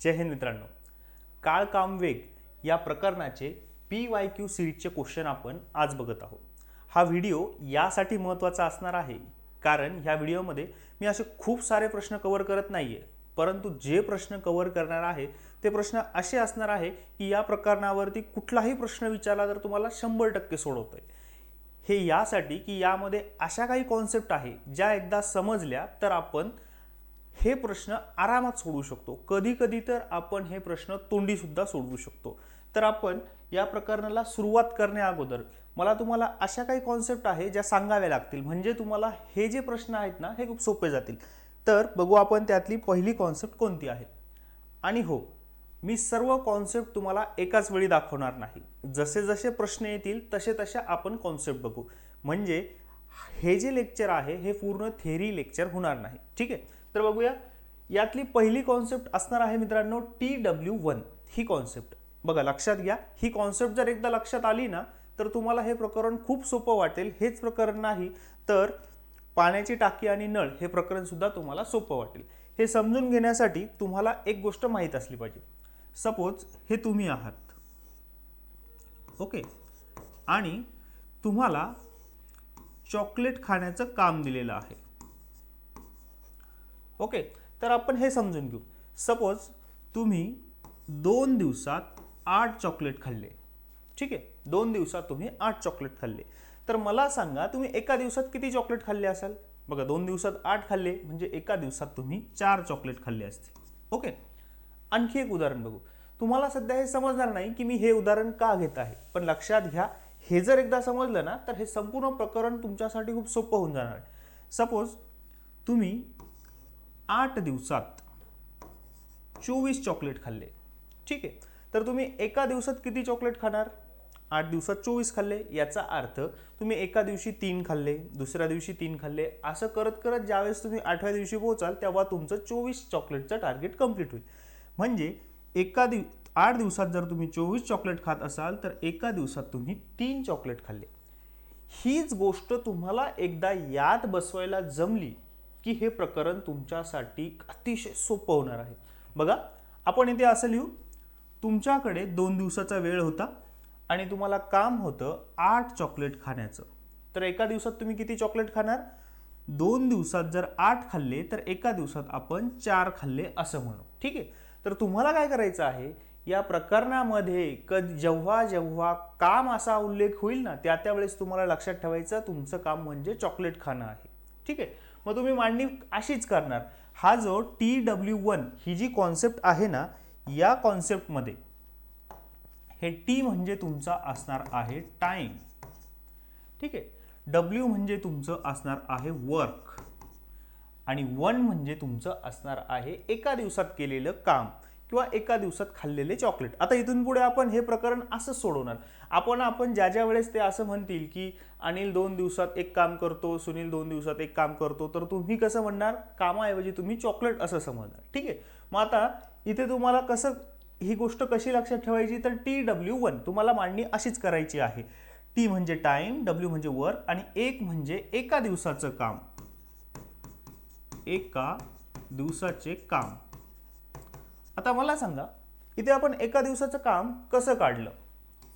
जय हिंद मित्रांनो. काळ काम वेग या प्रकरणाचे पी वाय क्यू सिरीजचे क्वेश्चन आपण आज बघत आहोत. हा व्हिडिओ यासाठी महत्त्वाचा असणार आहे कारण ह्या व्हिडिओमध्ये मी असे खूप सारे प्रश्न कवर करत नाही आहे परंतु जे प्रश्न कवर करणार आहे ते प्रश्न असे असणार आहे की या प्रकरणावरती कुठलाही प्रश्न विचारला तर तुम्हाला शंभर टक्के सोडवतो आहे हे यासाठी की यामध्ये अशा काही कॉन्सेप्ट आहे ज्या एकदा समजल्या तर आपण हे प्रश्न आरामात सोडवू शकतो. कधी कधी तर आपण हे प्रश्न तोंडीसुद्धा सोडवू शकतो. तर आपण या प्रकरणाला सुरुवात करण्या अगोदर मला तुम्हाला अशा काही कॉन्सेप्ट आहे ज्या सांगाव्या लागतील. म्हणजे तुम्हाला हे जे प्रश्न आहेत ना हे खूप सोपे जातील. तर बघू आपण त्यातली पहिली कॉन्सेप्ट कोणती आहे. आणि हो मी सर्व कॉन्सेप्ट तुम्हाला एकाच वेळी दाखवणार नाही. जसे जसे प्रश्न येतील तसे तसे आपण कॉन्सेप्ट बघू. म्हणजे हे जे लेक्चर आहे हे पूर्ण थेरी लेक्चर होणार नाही. ठीक आहे? तर बघूया. यातली पहिली कॉन्सेप्ट असणार आहे मित्रांनो टी डब्ल्यू वन ही कॉन्सेप्ट बघा लक्षात घ्या. ही कॉन्सेप्ट जर एकदा लक्षात आली ना तर तुम्हाला हे प्रकरण खूप सोपं वाटेल. हेच प्रकरण नाही तर पाण्याची टाकी आणि नळ हे प्रकरण सुद्धा तुम्हाला सोपं वाटेल. हे समजून घेण्यासाठी तुम्हाला एक गोष्ट माहीत असली पाहिजे. सपोज हे तुम्ही आहात. ओके आणि तुम्हाला चॉकलेट खाण्याचं काम दिलेलं आहे. ओके तर आपण हे समजून घेऊ. सपोज तुम्ही दोन दिवसात आठ चॉकलेट खाल्ले. ठीक आहे? दोन दिवसात तुम्ही आठ चॉकलेट खाल्ले. तर मला सांगा तुम्ही एका दिवसात किती चॉकलेट खाल्ले असाल? बघा दोन दिवसात आठ खाल्ले म्हणजे एका दिवसात तुम्ही चार चॉकलेट खाल्ले असते ओके? आणखी एक उदाहरण बघू. तुम्हाला सध्या हे समजणार नाही की मी हे उदाहरण का घेत आहे. पण लक्षात घ्या हे जर एकदा समजलं ना तर हे संपूर्ण प्रकरण तुमच्यासाठी खूप सोपं होऊन जाणार. आहे सपोज तुम्ही आठ दिवसात चोवीस चॉकलेट खाल्ले. ठीक आहे. तर तुम्ही एका दिवसात किती चॉकलेट खाणार? आठ दिवसात चोवीस खाल्ले. याचा अर्थ तुम्ही एका दिवशी तीन खाल्ले दुसऱ्या दिवशी तीन खाल्ले. असं करत करत ज्यावेळेस तुम्ही आठव्या दिवशी पोहोचाल तेव्हा तुमचं चोवीस चॉकलेटचं टार्गेट कंप्लीट होईल. म्हणजे एका दिव आठ दिवसात जर तुम्ही चोवीस चॉकलेट खात असाल तर एका दिवसात तुम्ही तीन चॉकलेट खाल्ले. हीच गोष्ट तुम्हाला एकदा याद बसवायला जमली की हे प्रकरण तुमच्यासाठी अतिशय सोपं होणार आहे. बघा आपण इथे असं लिहू. तुमच्याकडे दोन दिवसाचा वेळ होता आणि तुम्हाला काम होतं आठ चॉकलेट खाण्याचं. तर एका दिवसात तुम्ही किती चॉकलेट खाणार? दोन दिवसात जर आठ खाल्ले तर एका दिवसात आपण चार खाल्ले असं म्हणू. ठीक आहे? तर तुम्हाला काय करायचं आहे? या प्रकरणामध्ये क जेव्हा जेव्हा काम असा उल्लेख होईल ना त्या त्यावेळेस तुम्हाला लक्षात ठेवायचं तुमचं काम म्हणजे चॉकलेट खाणं आहे. ठीक आहे? मग तुम्ही मांडणी अशीच करणार. हा जो टी डब्ल्यू वन ही जी कॉन्सेप्ट आहे ना या कॉन्सेप्टमध्ये हे टी म्हणजे तुमचा असणार आहे टाइम ठीक आहे? डब्ल्यू म्हणजे तुमचं असणार आहे वर्क म्हणजे आणि वन म्हणजे तुमचं असणार आहे एका दिवसात केलेलं काम. किंवा एका दिवसात खाल्लेले चॉकलेट. आता इथून पुढे आपण हे प्रकरण असंच सोडवणार. आपण आपण ज्या ज्या वेळेस ते असं म्हणतील की अनिल दोन दिवसात एक काम करतो सुनील दोन दिवसात एक काम करतो तर तुम्ही कसं म्हणणार? कामाऐवजी तुम्ही चॉकलेट असं समजणार. ठीक आहे? मग आता इथे तुम्हाला कसं ही गोष्ट कशी लक्षात ठेवायची? तर टी डब्ल्यू वन तुम्हाला मांडणी अशीच करायची आहे. टी म्हणजे टाइम डब्ल्यू म्हणजे वर्क आणि एक म्हणजे एका दिवसाचं काम. एका दिवसाचे काम. आता मला सांगा इथे आपण एका दिवसाचं काम कसं काढलं?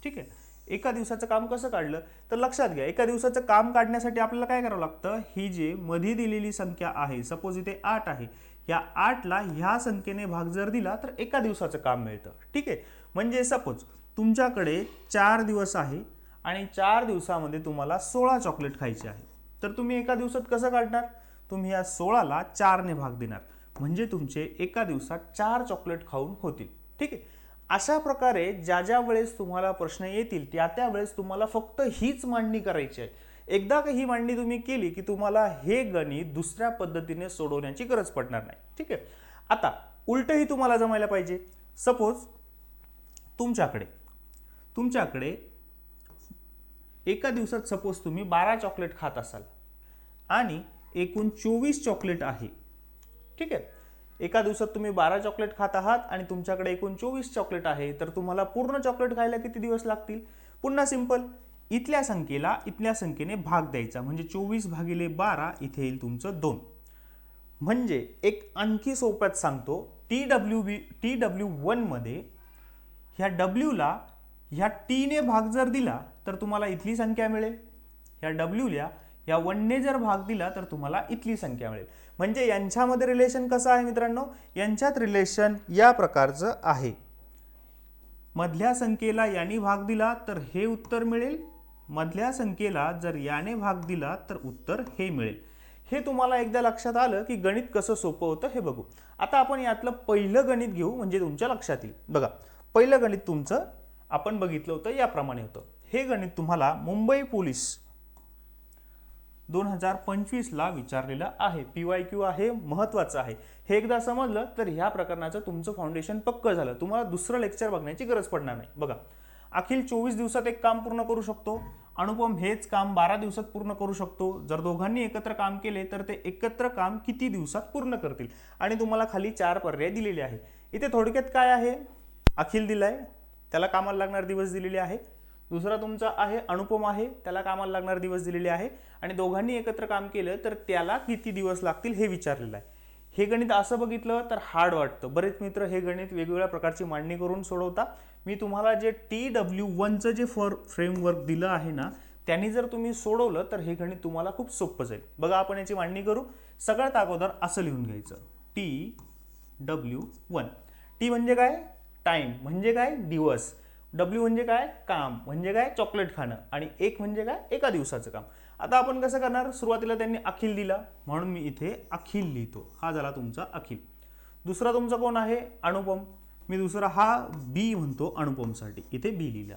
ठीक आहे? एका दिवसाचं काम कसं काढलं? तर लक्षात घ्या एका दिवसाचं काम काढण्यासाठी आपल्याला काय करावं लागतं? ही जे मध्ये दिलेली संख्या आहे सपोज इथे आठ आहे या आठला ह्या संख्येने भाग जर दिला तर एका दिवसाचं काम मिळतं. ठीक आहे? म्हणजे सपोज तुमच्याकडे चार दिवस आहे आणि चार दिवसामध्ये तुम्हाला सोळा चॉकलेट खायचे आहे. तर तुम्ही एका दिवसात कसं काढणार? तुम्ही या सोळाला चारने भाग देणार. म्हणजे तुमचे एका दिवसात चार चॉकलेट खाऊन होतील. ठीक आहे? अशा प्रकारे ज्या ज्या वेळेस तुम्हाला प्रश्न येतील त्या त्या वेळेस तुम्हाला फक्त हीच मांडणी करायची आहे. एकदा का ही मांडणी तुम्ही केली की तुम्हाला हे गणित दुसऱ्या पद्धतीने सोडवण्याची गरज पडणार नाही. ठीक आहे? आता उलटही तुम्हाला जमायला पाहिजे. सपोज तुमच्याकडे तुमच्याकडे एका दिवसात सपोज तुम्ही बारा चॉकलेट खात असाल आणि एकूण चोवीस चॉकलेट आहे. ठीक आहे. एका दिवसात तुम्ही बारा चॉकलेट खात आहात आणि तुमच्याकडे एकूण चोवीस चॉकलेट आहे तर तुम्हाला पूर्ण चॉकलेट खायला किती दिवस लागतील? पुन्हा सिंपल इथल्या संख्येला इथल्या संख्येने भाग द्यायचा. म्हणजे चोवीस भागिले बारा इथे येईल तुमचं दोन. म्हणजे एक आणखी सोप्यात सांगतो T T W B T W वनमध्ये ह्या डब्ल्यूला ह्या टीने भाग जर दिला तर तुम्हाला इथली संख्या मिळेल. ह्या डब्ल्यूला या वनने जर भाग दिला तर तुम्हाला इथली संख्या मिळेल. म्हणजे यांच्यामध्ये रिलेशन कसं आहे मित्रांनो? यांच्यात रिलेशन या प्रकारचं आहे. मधल्या संख्येला याने भाग दिला तर हे उत्तर मिळेल. मधल्या संख्येला जर याने भाग दिला तर उत्तर हे मिळेल. हे तुम्हाला एकदा लक्षात आलं की गणित कसं सोपं होतं हे बघू. आता आपण यातलं पहिलं गणित घेऊ म्हणजे तुमच्या लक्षात येईल बघा पहिलं गणित तुमचं आपण बघितलं होतं याप्रमाणे होतं. हे गणित तुम्हाला मुंबई पोलीस दोन हजार पंचवीसला विचारलेलं आहे. पी वाय क्यू आहे महत्त्वाचं आहे. हे एकदा समजलं तर ह्या प्रकरणाचं तुमचं फाउंडेशन पक्क झालं. तुम्हाला दुसरं लेक्चर बघण्याची गरज पडणार नाही. बघा अखिल चोवीस दिवसात एक काम पूर्ण करू शकतो. अनुपम हेच काम बारा दिवसात पूर्ण करू शकतो. जर दोघांनी एकत्र काम केले तर ते एकत्र काम किती दिवसात पूर्ण करतील? आणि तुम्हाला खाली चार पर्याय दिलेले आहे इथे थोडक्यात काय आहे? अखिल दिलाय त्याला कामाला लागणार दिवस दिलेले आहे. दुसरा तुमचा आहे अनुपम आहे त्याला कामाला लागणार दिवस दिलेले आहे. आणि दोघांनी एकत्र काम केलं तर त्याला किती दिवस लागतील हे विचारलेलं आहे. हे गणित असं बघितलं तर हार्ड वाटतं. बरेच मित्र हे गणित वेगवेगळ्या प्रकारची मांडणी करून सोडवता. मी तुम्हाला जे T W वनचं J for framework दिलं आहे ना त्यांनी जर तुम्ही सोडवलं तर हे गणित तुम्हाला खूप सोपं जाईल. बघा आपण याची मांडणी करू. सगळ्यात अगोदर असं लिहून घ्यायचं. टी डब्ल्यू वन टी म्हणजे काय? टाईम म्हणजे काय? दिवस. डब्ल्यू म्हणजे काय? काम. म्हणजे काय? चॉकलेट खाणं. आणि एक म्हणजे काय? एका दिवसाचं काम. आता आपण कसं करणार? सुरुवातीला त्यांनी अखिल दिला. म्हणून मी इथे अखिल लिहितो. हा झाला तुमचा अखिल. दुसरा तुमचा कोण आहे? अनुपम. मी दुसरा हा बी म्हणतो अनुपमसाठी. इथे बी लिहिला.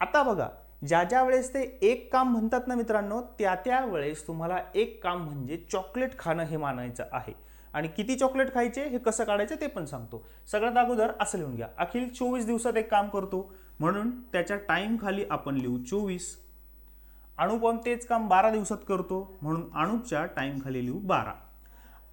आता बघा ज्या ज्या वेळेस ते एक काम म्हणतात ना मित्रांनो त्या त्या वेळेस तुम्हाला एक काम म्हणजे चॉकलेट खाणं हे मानायचं आहे. आणि किती चॉकलेट खायचे हे कसं काढायचं ते पण सांगतो. सगळ्यात अगोदर असं लिहून घ्या. अखिल चोवीस दिवसात एक काम करतो. म्हणून त्याच्या टाईमखाली आपण लिहू चोवीस. अनुपम तेच काम बारा दिवसात करतो म्हणून अणुपच्या टाईमखाली लिहू बारा.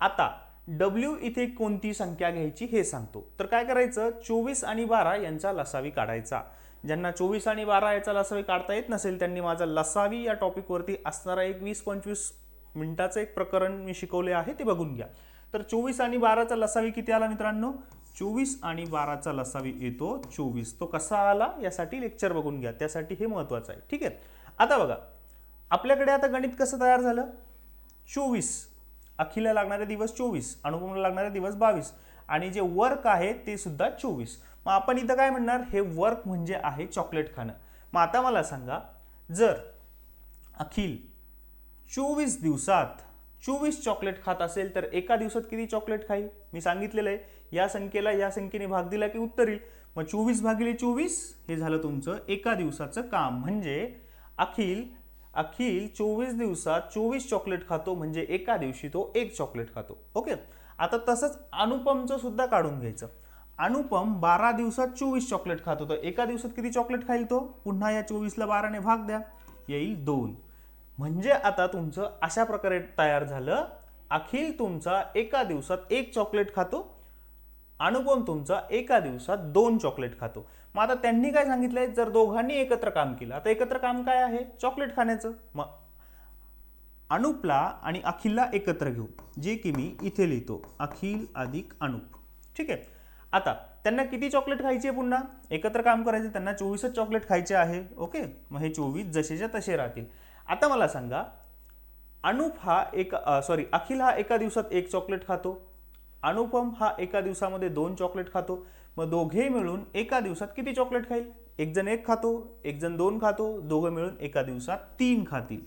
आता डब्ल्यू इथे कोणती संख्या घ्यायची हे सांगतो. तर काय करायचं? चोवीस आणि बारा यांचा लसावी काढायचा. ज्यांना चोवीस आणि बारा याचा लसावी काढता येत नसेल त्यांनी माझा लसावी या टॉपिकवरती असणारा एक वीस पंचवीस मिनिटाचं एक प्रकरण मी शिकवले आहे ते बघून घ्या. तर चोवीस आणि बाराचा लसावी किती आला मित्रांनो? चोवीस आणि बाराचा लसावी येतो. चोवीस. तो कसा आला? यासाठी लेक्चर बघून घ्या. त्यासाठी हे महत्त्वाचं आहे. ठीक आहे? आता बघा. आपल्याकडे आता गणित कसं तयार झालं? चोवीस. अखिला लागणारे दिवस चोवीस. अनुपमला लागणारे दिवस बावीस. आणि जे वर्क आहे ते सुद्धा चोवीस. मग आपण इथं काय म्हणणार? हे वर्क म्हणजे आहे चॉकलेट खाणं. मग आता मला सांगा. जर अखिल चोवीस दिवसात चोवीस चॉकलेट खात असेल तर एका दिवसात किती चॉकलेट खाईल? मी सांगितलेलं आहे. या संख्येला या संख्येने भाग दिला की उत्तर येईल. मग चोवीस भागिले चोवीस हे झालं तुमचं एका दिवसाचं काम. म्हणजे अखिल अखिल चोवीस दिवसात चोवीस चॉकलेट खातो म्हणजे एका दिवशी तो एक चॉकलेट खातो. ओके आता तसंच अनुपमचं सुद्धा काढून घ्यायचं. अनुपम बारा दिवसात चोवीस चॉकलेट खातो तर एका दिवसात किती चॉकलेट खाईल तो? पुन्हा या चोवीसला बाराने भाग द्या. येईल दोन. म्हणजे आता तुमचं अशा प्रकारे तयार झालं. अखिल तुमचा एका दिवसात एक चॉकलेट खातो अनुपम तुमचा एका दिवसात दोन चॉकलेट खातो. मग आता त्यांनी काय सांगितलंय? जर दोघांनी एकत्र काम केलं आता एकत्र काम काय आहे? चॉकलेट खाण्याचं. मग अनुपला आणि अखिलला एकत्र घेऊ जे की मी इथे लिहितो अखिल अधिक अनुप ठीक आहे? आता त्यांना किती चॉकलेट खायची आहे पुन्हा? एकत्र काम करायचे त्यांना चोवीसच चॉकलेट खायचे आहे ओके? मग हे चोवीस जसेच्या तसे राहतील. आता मला सांगा अनुप हा एक सॉरी अखिल हा एका दिवसात एक चॉकलेट खातो? अनुपम हा एका दिवसामध्ये दोन चॉकलेट खातो. मग दोघे मिळून एका दिवसात किती चॉकलेट खाईल? एक जण एक खातो एक जण दोन खातो दोघं मिळून एका दिवसात तीन खातील.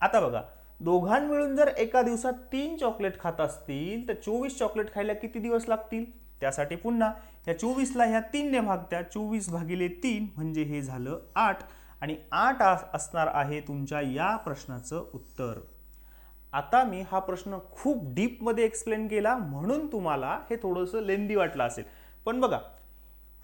आता बघा दोघां मिळून जर एका दिवसात तीन चॉकलेट खात असतील तर चोवीस चॉकलेट खायला किती दिवस लागतील? त्यासाठी पुन्हा या चोवीसला ह्या तीनने भागत्या चोवीस भागिले तीन म्हणजे हे झालं आठ. आणि आठ असणार आहे तुमच्या या प्रश्नाचं उत्तर. आता मी हा प्रश्न खूप डीपमध्ये एक्सप्लेन केला म्हणून तुम्हाला हे थोडंसं लेंदी वाटलं असेल. पण बघा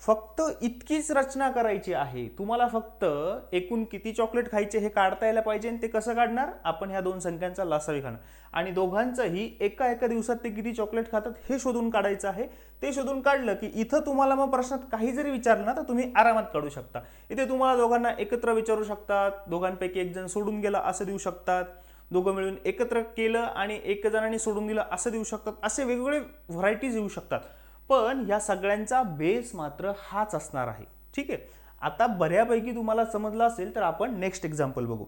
फक्त इतकीच रचना करायची आहे. तुम्हाला फक्त एकूण किती चॉकलेट खायचे हे काढता यायला पाहिजे आणि ते कसं काढणार? आपण ह्या दोन संख्यांचा लासावी खाणार. आणि दोघांचंही एका एका दिवसात ते किती चॉकलेट खातात हे शोधून काढायचं आहे. ते शोधून काढलं की इथं तुम्हाला मग प्रश्नात काही जरी विचारलं ना तर तुम्ही आरामात काढू शकता. इथे तुम्हाला दोघांना एकत्र विचारू शकतात. दोघांपैकी एक जण सोडून गेला असं देऊ शकतात. दोघं मिळून एकत्र केलं आणि एक जणांनी सोडून दिलं असं देऊ शकतात. असे वेगवेगळे व्हरायटीज येऊ शकतात. पण या सगळ्यांचा बेस मात्र हाच असणार आहे. ठीक आहे? आता बऱ्यापैकी तुम्हाला समजलं असेल तर आपण नेक्स्ट एक्झाम्पल बघू.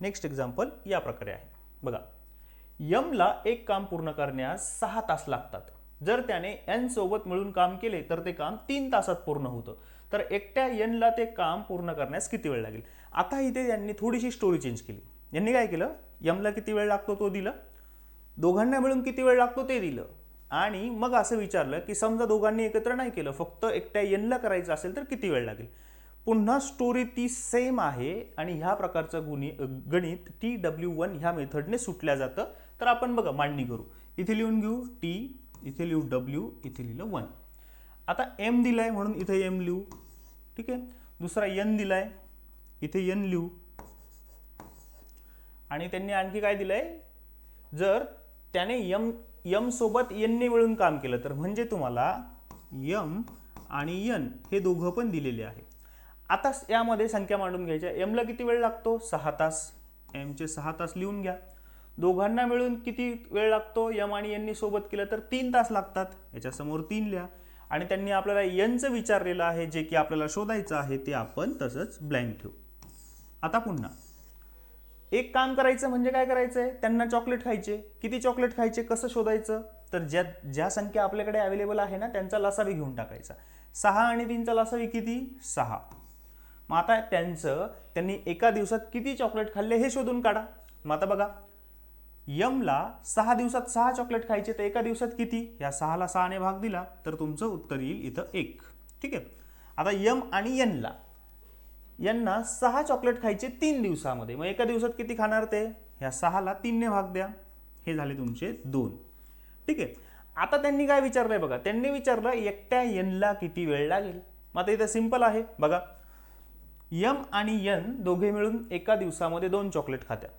नेक्स्ट एक्झाम्पल या प्रकारे आहे. बघा. यमला एक काम पूर्ण करण्यास सहा तास लागतात. जर त्याने एन सोबत मिळून काम केले तर ते काम तीन तासात पूर्ण होतं. तर एकट्या एनला ते काम पूर्ण करण्यास किती वेळ लागेल? आता इथे यांनी थोडीशी स्टोरी चेंज केली. यांनी काय केलं? यमला किती वेळ लागतो तो दिलं? दोघांना मिळून किती वेळ लागतो ते दिलं. आणि मग असं विचारलं की समजा दोघांनी एकत्र नाही केलं फक्त एकट्या यनला करायचं असेल तर किती वेळ लागेल? पुन्हा स्टोरी ती सेम आहे आणि ह्या प्रकारचं गुणी गणित टी डब्ल्यू वन ह्या मेथडने सुटल्या जातं. तर आपण बघा मांडणी करू. इथे लिहून घेऊ. टी इथे लिहू. डब्ल्यू इथे लिहिलं वन आता एम दिलाय म्हणून इथे एम लिहू. ठीक आहे? दुसरा एन दिलाय. इथे एन लिहू. आणि त्यांनी आणखी काय दिलंय? जर त्याने यम यम सोबत यनने मिळून काम केलं तर म्हणजे तुम्हाला यम आणि यन हे दोघं पण दिलेले आहे. आता यामध्ये संख्या मांडून घ्यायच्या. एमला किती वेळ लागतो? सहा तास. एमचे सहा तास लिहून घ्या. दोघांना मिळून किती वेळ लागतो? यम आणि यांनी सोबत केलं तर तीन तास लागतात. याच्यासमोर तीन लिहा. आणि त्यांनी आपल्याला यनचं विचारलेलं आहे जे की आपल्याला शोधायचं आहे ते आपण तसंच ब्लँक ठेवू. आता पुन्हा. एक काम करायचं म्हणजे काय करायचं आहे त्यांना चॉकलेट खायचे. किती चॉकलेट खायचे? कसं शोधायचं? तर ज्या ज्या संख्या आपल्याकडे अवेलेबल आहे ना त्यांचा लसावी घेऊन टाकायचा. सहा आणि तीनचा लसावी किती? सहा. मग आता त्यांचं त्यांनी एका दिवसात किती चॉकलेट खाल्ले हे शोधून काढा. मग आता बघा. यमला सहा दिवसात सहा चॉकलेट खायचे तर एका दिवसात किती? या सहाला सहाने भाग दिला तर तुमचं उत्तर येईल इथं एक. ठीक आहे? आता यम आणि यनला यांना सहा चॉकलेट खायचे तीन दिवसामध्ये. मग एका दिवसात किती खाणार ते? ह्या सहाला तीनने भाग द्या. हे झाले तुमचे दोन. ठीक आहे? आता त्यांनी काय विचारलं आहे बघा. त्यांनी विचारलं एकट्या यनला किती वेळ लागेल? मग आता इथं सिंपल आहे. बघा. यम आणि यन दोघे मिळून एका दिवसामध्ये दोन चॉकलेट खात्या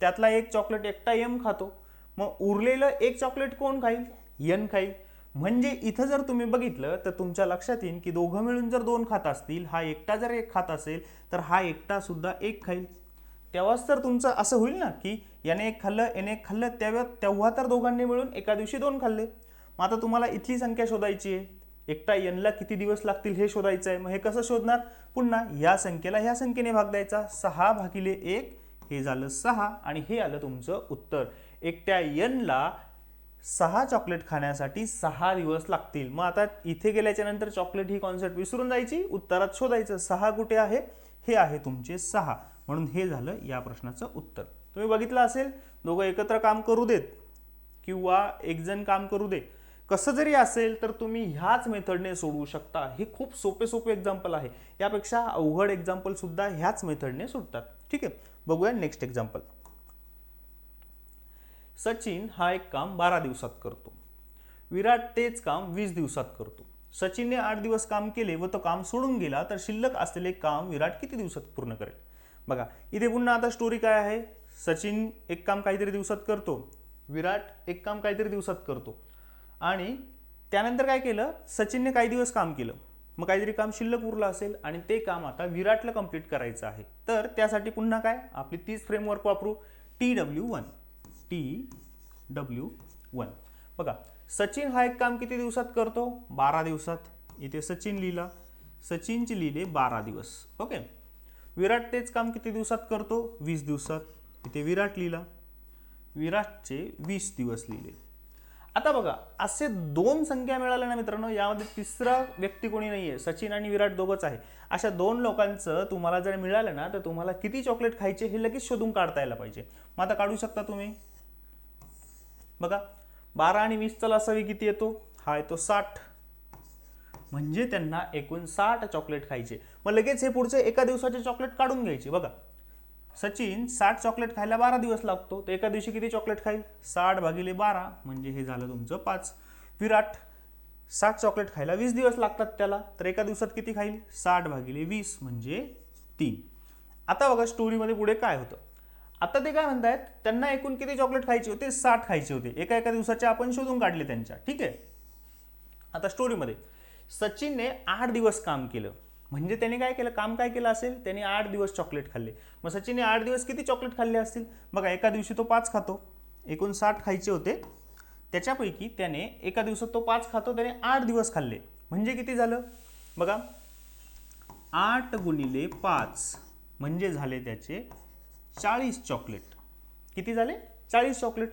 त्यातला एक चॉकलेट एकटा यम खातो. मग उरलेलं एक चॉकलेट कोण खाईल? यन खाईल. म्हणजे इथं जर तुम्ही बघितलं तर तुमच्या लक्षात येईल की दोघं मिळून जर दोन खात असतील हा एकटा जर एक खात असेल तर हा एकटा सुद्धा एक खाईल. तेव्हाच तर तुमचं असं होईल ना की याने एक खाल्लं याने एक खाल्लं तेव्हा तेव्हा तर दोघांनी मिळून एका दिवशी दोन खाल्ले. मग आता तुम्हाला इथली संख्या शोधायची आहे. एकटा यनला किती दिवस लागतील हे शोधायचं आहे. मग हे कसं शोधणार? पुन्हा या संख्येला ह्या संख्येने भाग द्यायचा. सहा भागिले एक हे झालं सहा आणि हे आलं तुमचं उत्तर. एकट्या यनला सहा चॉकलेट खाण्यासाठी सहा दिवस लागतील. मग आता इथे गेल्याच्यानंतर चॉकलेट ही कॉन्सेप्ट विसरून जायची उत्तरात शोधायचं. सहा कुठे आहे? हे आहे तुमचे सहा. म्हणून हे झालं या प्रश्नाचं उत्तर. तुम्ही बघितलं असेल दोघं एकत्र काम करू देत किंवा एकजण काम करू दे. कसं जरी असेल तर तुम्ही ह्याच मेथडने सोडवू शकता. हे खूप सोपे सोपे एक्झाम्पल आहे. यापेक्षा अवघड एक्झाम्पलसुद्धा ह्याच मेथडने सुटतात ठीक आहे? बघूया नेक्स्ट एक्झाम्पल सचिन हा एक काम बारा दिवसात करतो. विराट तेच काम वीस दिवसात करतो. सचिनने आठ दिवस काम केले व तो काम सोडून गेला तर शिल्लक असलेले काम विराट किती दिवसात पूर्ण करेल? बघा इथे पुन्हा आता स्टोरी काय आहे? सचिन एक काम काहीतरी दिवसात करतो. विराट एक काम काहीतरी दिवसात करतो. आणि त्यानंतर काय केलं? सचिनने काही दिवस काम केलं. मग काहीतरी काम शिल्लक उरलं असेल आणि ते काम आता विराटला कंप्लीट करायचं आहे. तर त्यासाठी पुन्हा काय? आपली तीच फ्रेमवर्क वापरू. T W one T W one बघा सचिन हा एक काम किती दिवसात करतो? बारा दिवसात. इथे सचिन लिहिला. सचिनचे लिहिले बारा दिवस. ओके? विराट तेच काम किती दिवसात करतो? वीस दिवसात. इथे विराट लिहिला. विराटचे वीस दिवस लिहिले. आता बघा असे दोन संख्या मिळाल्या ना मित्रांनो यामध्ये तिसरा व्यक्ती कोणी नाही आहे सचिन आणि विराट दोघंच आहे. अशा दोन लोकांचं तुम्हाला जर मिळालं ना तर तुम्हाला किती चॉकलेट खायचे हे लगेच शोधून काढता यायला पाहिजे. मग आता काढू शकता तुम्ही? बघा बारा आणि वीसचा लसावी किती येतो? हा येतो साठ. म्हणजे त्यांना एकूण साठ चॉकलेट खायचे. मग लगेच हे पुढचे एका दिवसाचे चॉकलेट काढून घ्यायचे. बघा सचिन साठ चॉकलेट खायला बारा दिवस लागतो. तर एका दिवशी किती चॉकलेट खाईल? साठ भागिले बारा म्हणजे हे झालं तुमचं पाच. विराट साठ चॉकलेट खायला वीस दिवस लागतात त्याला. तर एका दिवसात किती खाईल? साठ भागिले वीस म्हणजे तीन. आता बघा स्टोरीमध्ये पुढे काय होतं? आता ते काय म्हणतायत त्यांना एकूण किती चॉकलेट खायचे होते? साठ खायचे होते. एका एका दिवसाचे आपण शोधून काढले त्यांच्या. ठीक आहे? आता स्टोरीमध्ये सचिनने आठ दिवस काम केलं. म्हणजे त्याने काय केलं? काम काय केलं असेल? त्याने आठ दिवस चॉकलेट खाल्ले. मग सचिनने आठ दिवस किती चॉकलेट खाल्ले असतील? बघा एका दिवशी तो पाच खातो. एकूण साठ खायचे होते. त्याच्यापैकी त्याने एका दिवसात तो पाच खातो त्याने आठ दिवस खाल्ले. म्हणजे किती झालं? बघा. आठ गुणिले पाच. म्हणजे झाले त्याचे चाळीस चॉकलेट. किती झाले? चाळीस चॉकलेट.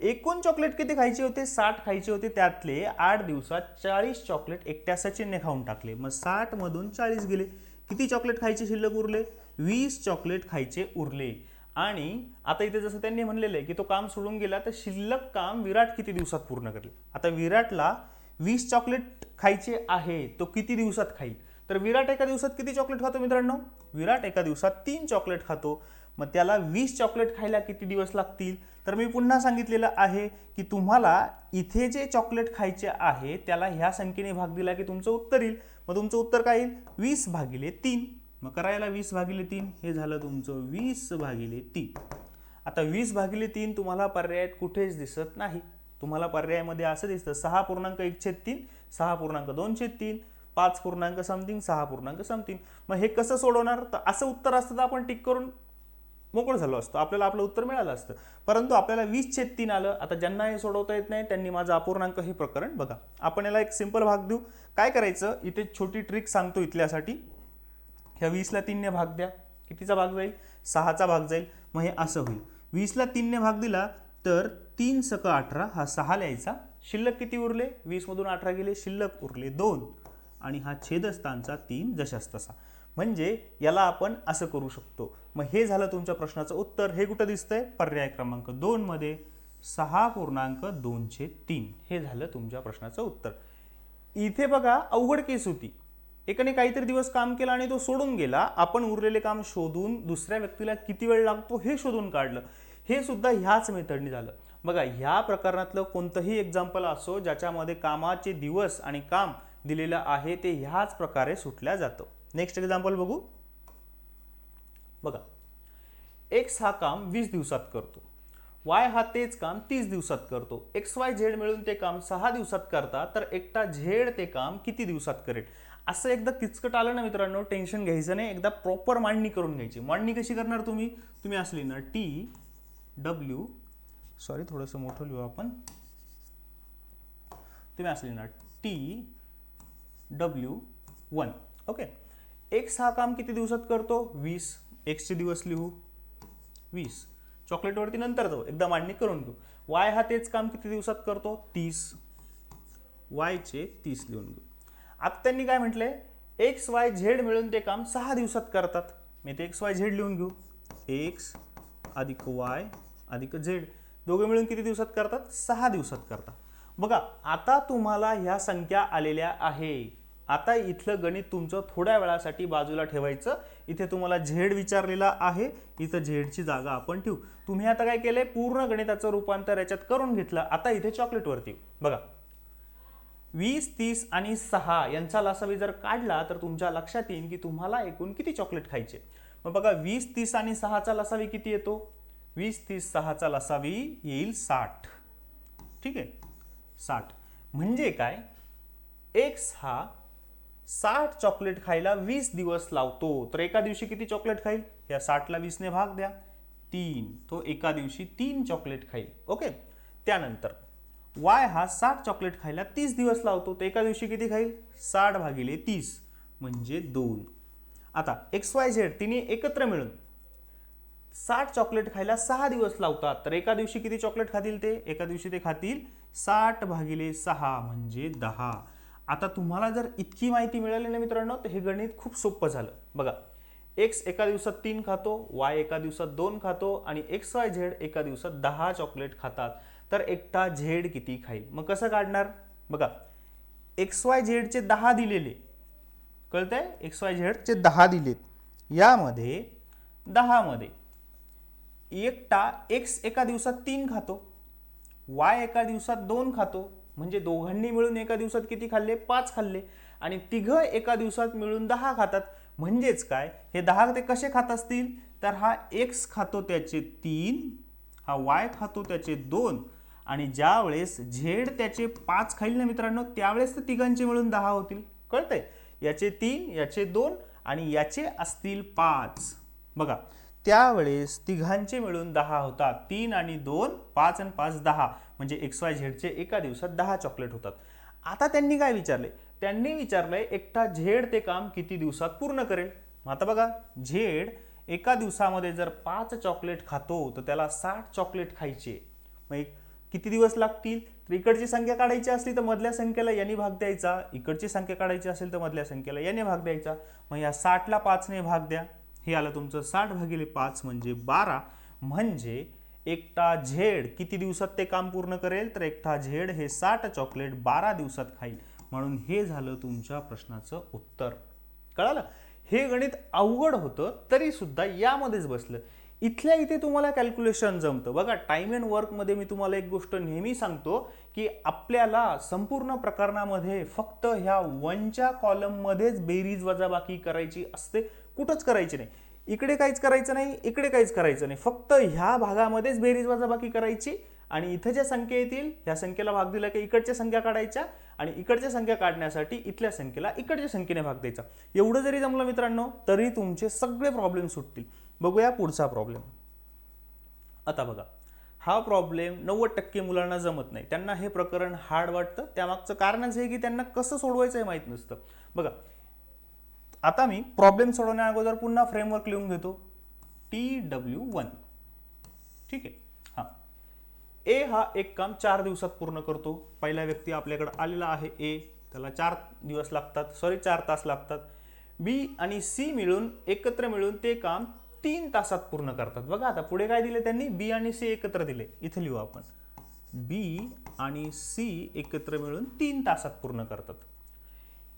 एकूण चॉकलेट किती खायचे होते? साठ खायचे होते. त्यातले आठ दिवसात चाळीस चॉकलेट एकट्या सचिनने खाऊन टाकले. मग साठ मधून चाळीस गेले. किती चॉकलेट खायचे? शिल्लक उरले. वीस चॉकलेट खायचे उरले. आणि आता इथे जसं त्यांनी म्हणलेलं आहे की तो काम सोडून गेला तर शिल्लक काम विराट किती दिवसात पूर्ण करेल? आता विराटला वीस चॉकलेट खायचे आहे तो किती दिवसात खाईल? तर विराट एका दिवसात किती चॉकलेट खातो मित्रांनो? विराट एका दिवसात तीन चॉकलेट खातो. मग त्याला वीस चॉकलेट खायला किती दिवस लागतील? तर मी पुन्हा सांगितलेलं आहे की तुम्हाला इथे जे चॉकलेट खायचे आहे त्याला ह्या संख्येने भाग दिला की तुमचं उत्तर येईल. मग तुमचं उत्तर काय येईल? वीस भागिले तीन. मग करायला वीस भागिले तीन? हे झालं तुमचं वीस भागिले तीन. आता वीस भागिले तीन तुम्हाला पर्यायात कुठेच दिसत नाही. तुम्हाला पर्यायामध्ये असं दिसतं सहा पूर्णांक एक छेद तीन सहा पूर्णांक दोन छेद तीन पाच पूर्णांक समथिंग सहा पूर्णांक समथिंग. मग हे कसं सोडवणार? तर असं उत्तर असतं तर आपण टिक करून मोकळं झालो असतो. आपल्याला आपलं उत्तर मिळालं असतं. परंतु आपल्याला वीस छेद तीन आलं. आता ज्यांना हे सोडवता येत नाही त्यांनी माझं अपूर्णांक हे प्रकरण बघा. आपण याला एक सिंपल भाग देऊ. काय करायचं? इथे छोटी ट्रिक सांगतो इथल्यासाठी. ह्या वीसला तीनने भाग द्या. कितीचा भाग जाईल? सहाचा भाग जाईल. मग हे असं होईल. वीसला तीनने भाग दिला तर तीन सक अठरा हा सहा लिहायचा. शिल्लक किती उरले? वीसमधून अठरा गेले शिल्लक उरले दोन. आणि हा छेदस्थानचा तीन जशास तसा म्हणजे याला आपण असं करू शकतो. मग हे झालं तुमच्या प्रश्नाचं उत्तर. हे कुठं दिसतंय? पर्याय क्रमांक दोनमध्ये सहा पूर्णांक दोनशे तीन. हे झालं तुमच्या प्रश्नाचं उत्तर. इथे बघा अवघड केस होती. एकाने काहीतरी दिवस काम केलं आणि तो सोडून गेला. आपण उरलेले काम शोधून दुसऱ्या व्यक्तीला किती वेळ लागतो हे शोधून काढलं. हे सुद्धा ह्याच मेथडने झालं. बघा ह्या प्रकरणातलं कोणतंही एक्झाम्पल असो ज्याच्यामध्ये कामाचे दिवस आणि काम दिलेलं आहे ते ह्याच प्रकारे सुटल्या जातं. नेक्स्ट एक्झाम्पल बघू. बघा एक्स हा काम वीस दिवसात करतो. वाय हा तेच काम तीस दिवसात करतो. एक्स वाय झेड मिळून ते काम सहा दिवसात करता तर एकटा झेड ते काम किती दिवसात करेल? असं एकदा किचकट आलं ना मित्रांनो टेन्शन घ्यायचं नाही. एकदा प्रॉपर मांडणी करून घ्यायची. मांडणी कशी करणार तुम्ही? तुम्ही असली ना टी डब्ल्यू सॉरी थोडंसं मोठं लिहू आपण. तुम्ही असली ना T W one okay X हा काम किती दिवसात करतो? वीस. एक्सचे दिवस लिहू. वीस. चॉकलेटवरती नंतर जाऊ. एकदा मांडणी करून घेऊ. वाय हा तेच काम किती दिवसात करतो? तीस. वायचे तीस लिहून घेऊ. आता त्यांनी काय म्हटलंय? एक्स वाय झेड मिळून ते काम सहा दिवसात करतात. मी ते एक्स वाय झेड लिहून घेऊ. एक्स अधिक वाय अधिक झेड दोघे मिळून किती दिवसात करतात? सहा दिवसात करतात. बघा आता तुम्हाला ह्या संख्या आलेल्या आहे. आता इथलं गणित तुमचं थोड्या वेळासाठी बाजूला ठेवायचं. इथे तुम्हाला झेड विचारलेला आहे. इथं झेडची जागा आपण ठेवू. तुम्ही आता काय केलंय? पूर्ण गणिताचं रूपांतर याच्यात करून घेतलं. आता इथे चॉकलेटवरती बघा. वीस तीस आणि सहा यांचा लसावी जर काढला तर तुमच्या लक्षात येईल की तुम्हाला एकूण किती चॉकलेट खायचे. मग बघा वीस तीस आणि सहाचा लसावी किती येतो? वीस तीस सहाचा लसावी येईल साठ. ठीक आहे? साठ. म्हणजे काय? एक्स हा साठ चॉकलेट खायला वीस दिवस लावतो. तर एका दिवशी किती चॉकलेट खाईल? या साठला वीसने भाग द्या. तीन. तो एका दिवशी तीन चॉकलेट खाईल. ओके त्यानंतर वाय हा साठ चॉकलेट खायला तीस दिवस लावतो. तर एका दिवशी किती खाईल? साठ भागिले तीस. म्हणजे दोन. आता एक्स वाय झेड तिने एकत्र मिळून साठ चॉकलेट खायला सहा दिवस लावतात. तर एका दिवशी किती चॉकलेट खातील ते? एका दिवशी ते खातील साठ भागिले सहा म्हणजे दहा. आता तुम्हाला जर इतकी माहिती मिळाली ना मित्रांनो तर हे गणित खूप सोपं झालं. बघा एक्स एका दिवसात तीन खातो वाय एका दिवसात दोन खातो आणि एक्स वाय झेड एका दिवसात दहा चॉकलेट खातात. तर एकटा झेड किती खाईल? मग कसं काढणार? बघा एक्स वाय झेडचे दहा दिलेले. कळतंय? एक्स वाय झेडचे दहा दिलेत. यामध्ये दहामध्ये एकटा एक्स एका दिवसात तीन खातो वाय एका दिवसात दोन खातो म्हणजे दोघांनी मिळून एका दिवसात किती खाल्ले? पाच खाल्ले. आणि तिघं एका दिवसात मिळून दहा खातात. म्हणजेच काय? हे दहा ते कसे खात असतील? तर हा एक्स खातो त्याचे तीन हा वाय खातो त्याचे दोन. आणि ज्या वेळेस झेड त्याचे पाच खाईल ना मित्रांनो त्यावेळेस तर तिघांचे मिळून दहा होतील. कळतंय? याचे तीन याचे दोन आणि याचे असतील पाच. बघा त्यावेळेस तिघांचे मिळून दहा होतात. तीन आणि दोन पाच आणि पाच दहा. म्हणजे एक्स वाय झेडचे एका दिवसात दहा चॉकलेट होतात. आता त्यांनी काय विचारले? त्यांनी विचारलंय एकटा झेड ते काम किती दिवसात पूर्ण करेल? मग आता बघा झेड एका दिवसामध्ये जर पाच चॉकलेट खातो तर त्याला साठ चॉकलेट खायचे. मग एक किती दिवस लागतील? तर इकडची संख्या काढायची असली तर मधल्या संख्येला याने भाग द्यायचा. इकडची संख्या काढायची असेल तर मधल्या संख्येला याने भाग द्यायचा. मग या साठला पाचने भाग द्या. हे आलं तुमचं साठ भागिले पाच म्हणजे बारा. म्हणजे एकटा झेड किती दिवसात ते काम पूर्ण करेल? तर एकटा झेड हे साठ चॉकलेट बारा दिवसात खाईल. म्हणून हे झालं तुमच्या प्रश्नाचं उत्तर. कळालं? हे गणित अवघड होतं तरी सुद्धा यामध्येच बसलं. इथल्या इथे तुम्हाला कॅल्क्युलेशन जमतं. बघा टाईम अँड वर्कमध्ये मी तुम्हाला एक गोष्ट नेहमी सांगतो की आपल्याला संपूर्ण प्रकरणामध्ये फक्त ह्या वनच्या कॉलममध्येच बेरीज वजाबाकी करायची असते. कुठंच करायची नाही. इकडे काहीच करायचं नाही इकडे काहीच करायचं नाही. फक्त ह्या भागामध्येच बेरीज वजाबाकी करायची आणि इथं ज्या संख्या येतील ह्या संख्येला भाग दिला की इकडच्या संख्या काढायच्या आणि इकडच्या संख्या काढण्यासाठी इथल्या संख्येला इकडच्या संख्येने भाग द्यायचा. एवढं जरी जमलं मित्रांनो तरी तुमचे सगळे प्रॉब्लेम सुटतील. बघूया पुढचा प्रॉब्लेम आता बघा. हा प्रॉब्लेम नव्वद टक्के मुलांना जमत नाही. त्यांना हे प्रकरण हार्ड वाटतं. त्यामागचं कारणच हे की त्यांना कसं सोडवायचं हे माहीत नसतं. बघा आता मी प्रॉब्लेम सोडवण्या अगोदर पुन्हा फ्रेमवर्क लिहून घेतो. टी डब्ल्यू वन ठीक आहे? हां. ए हा एक काम चार दिवसात पूर्ण करतो. पहिला व्यक्ती आपल्याकडे आलेला आहे ए त्याला चार दिवस लागतात. सॉरी चार तास लागतात. बी आणि सी मिळून एकत्र मिळून ते काम तीन तासात पूर्ण करतात. बघा आता पुढे काय दिले त्यांनी? बी आणि सी एकत्र दिले. इथे लिहू आपण. बी आणि सी एकत्र मिळून तीन तासात पूर्ण करतात.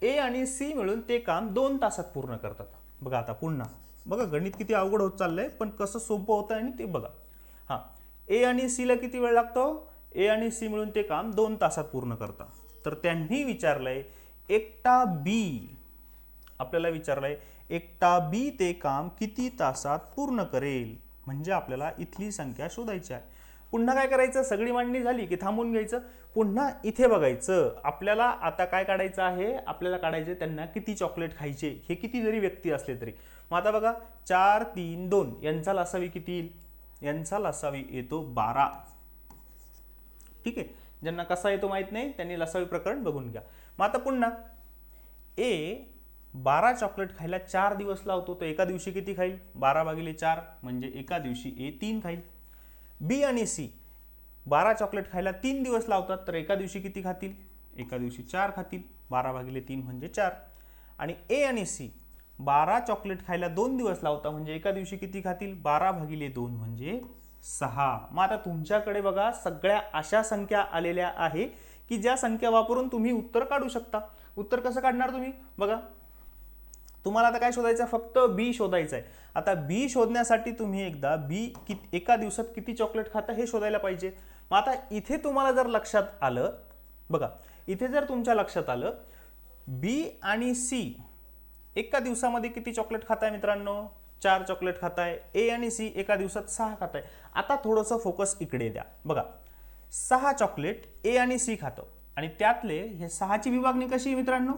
ए आणि सी मिळून ते काम दोन तासात पूर्ण करतात. बघा आता पुन्हा. बघा गणित किती अवघड होत चाललंय पण कसं सोपं होतं आणि ते बघा. हां. ए आणि सीला किती वेळ लागतो? ए आणि सी मिळून ते काम दोन तासात पूर्ण करतात. तर त्यांनी विचारलंय एकटा बी. आपल्याला विचारलंय एकटा बी ते काम किती तासात पूर्ण करेल? म्हणजे आपल्याला इथली संख्या शोधायची आहे. पुन्हा काय करायचं? सगळी मांडणी झाली की थांबून घ्यायचं. पुन्हा इथे बघायचं आपल्याला आता काय काढायचं आहे? आपल्याला काढायचे त्यांना किती चॉकलेट खायचे? हे किती जरी व्यक्ती असले तरी. मग आता बघा चार तीन दोन यांचा लासावी किती येईल? यांचा लासावी येतो बारा. ठीक आहे? ज्यांना कसा येतो माहीत नाही त्यांनी लसावी प्रकरण बघून घ्या. मग आता पुन्हा ए बारा चॉकलेट खायला चार दिवस लावतो तर एका दिवशी किती खाईल? बारा भागिले चार म्हणजे एका दिवशी ए तीन खाईल. बी आणि सी. बारा चॉकलेट खायला तीन दिवस लावतात तर एका दिवशी किती खातील? एका दिवशी चार खातील. बारा भागिले तीन म्हणजे चार. आणि ए आणि सी बारा चॉकलेट खायला दोन दिवस लावता म्हणजे एका दिवशी किती खातील? बारा भागिले दोन म्हणजे सहा. मग आता तुमच्याकडे बघा सगळ्या अशा संख्या आलेल्या आहे की ज्या संख्या वापरून तुम्ही उत्तर काढू शकता. उत्तर कसं काढणार तुम्ही? बघा तुम्हाला आता काय शोधायचं आहे? फक्त बी शोधायचं आहे. आता बी शोधण्यासाठी तुम्ही एकदा बी कि एका दिवसात किती चॉकलेट खाता हे शोधायला पाहिजे. मग आता इथे तुम्हाला जर लक्षात आलं बघा इथे जर तुमच्या लक्षात आलं बी आणि सी एका दिवसामध्ये किती चॉकलेट खाताय मित्रांनो? चार चॉकलेट खाताय. ए आणि सी एका दिवसात सहा खाताय. आता थोडंसं फोकस इकडे द्या. बघा सहा चॉकलेट ए आणि सी खातं. आणि त्यातले हे सहाची विभागणी कशी मित्रांनो?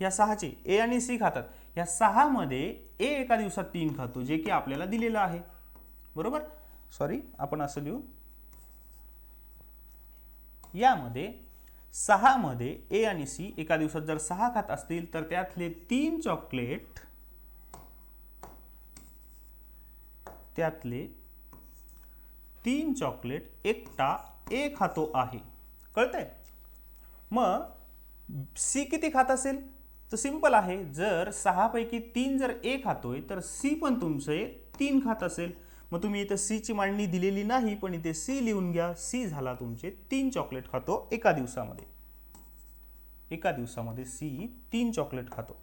या सहाची ए आणि सी खातात. या सहामध्ये ए एका दिवसात तीन खातो जे की आपल्याला दिलेलं आहे. बरोबर? सॉरी आपण असं लिहू. यामध्ये सहामध्ये ए आणि सी एका दिवसात जर सहा खात असतील तर त्यातले तीन चॉकलेट त्यातले तीन चॉकलेट एकटा ए खातो आहे. कळतंय? मग सी किती खात असेल? तर सिंपल आहे जर सहापैकी तीन जर ए खातोय तर सी पण तुमचे तीन खात असेल. मग तुम्ही इथं सीची मांडणी दिलेली नाही पण इथे सी लिहून घ्या. सी झाला तुमचे तीन चॉकलेट खातो एका दिवसामध्ये. एका दिवसामध्ये सी तीन चॉकलेट खातो.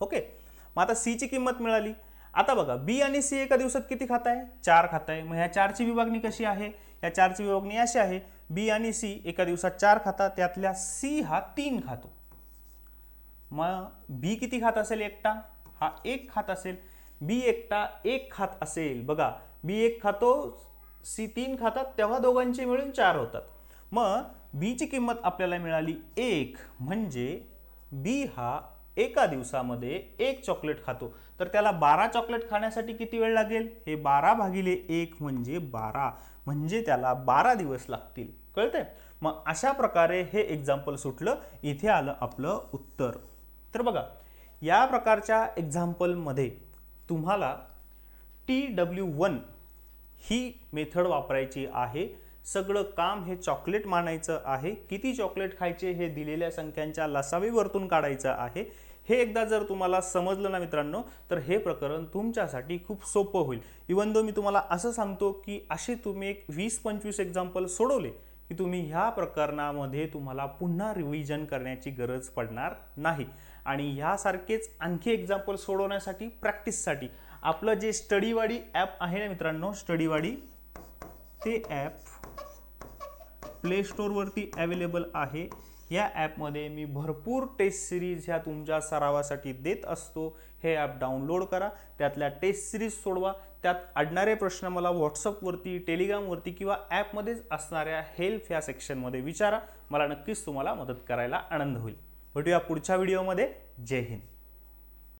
ओके? मग आता सीची किंमत मिळाली. आता बघा बी आणि सी एका दिवसात किती खात आहे चार खाताय. मग ह्या चारची विभागणी कशी आहे? या चारची विभागणी अशी आहे बी आणि सी एका दिवसात चार खातात त्यातल्या सी हा तीन खातो. मग बी किती खात असेल एकटा? हा एक खात असेल. बी एकटा एक खात असेल. बघा बी एक खातो सी तीन खातात तेव्हा दोघांचे मिळून चार होतात. मग बीची किंमत आपल्याला मिळाली एक. म्हणजे बी हा एका दिवसामध्ये एक चॉकलेट खातो. तर त्याला बारा चॉकलेट खाण्यासाठी किती वेळ लागेल? हे बारा भागिले एक म्हणजे बारा. म्हणजे त्याला बारा दिवस लागतील. कळतंय? मग अशा प्रकारे हे एक्झाम्पल सुटलं. इथे आलं आपलं उत्तर. तर बघा या प्रकारच्या एक्झाम्पलमध्ये तुम्हाला टी डब्ल्यू वन ही मेथड वापरायची आहे. सगळं काम हे चॉकलेट मानायचं आहे. किती चॉकलेट खायचे हे दिलेल्या संख्यांच्या लसावीवरतून काढायचं आहे. हे एकदा जर तुम्हाला समजलं ना मित्रांनो तर हे प्रकरण तुमच्यासाठी खूप सोपं होईल. इवन दो मी तुम्हाला असं सांगतो की असे तुम्ही एक वीस पंचवीस एक्झाम्पल सोडवले की तुम्ही ह्या प्रकरणामध्ये तुम्हाला पुन्हा रिव्हिजन करण्याची गरज पडणार नाही. आणि ह्यासारखेच आणखी एक्झाम्पल सोडवण्यासाठी प्रॅक्टिससाठी आपलं जे स्टडीवाडी ॲप आहे ना मित्रांनो स्टडीवाडी ते ॲप प्ले स्टोअरवरती अवेलेबल आहे. या ॲपमध्ये मी भरपूर टेस्ट सिरीज ह्या तुमच्या सरावासाठी देत असतो. हे ॲप डाउनलोड करा. त्यातल्या टेस्ट सिरीज सोडवा. त्यात अडणारे प्रश्न मला व्हॉट्सअपवरती टेलिग्रामवरती किंवा ॲपमध्येच असणाऱ्या हेल्प या सेक्शनमध्ये विचारा. मला नक्कीच तुम्हाला मदत करायला आनंद होईल. भेटूया पुढच्या व्हिडिओमध्ये. जय हिंद.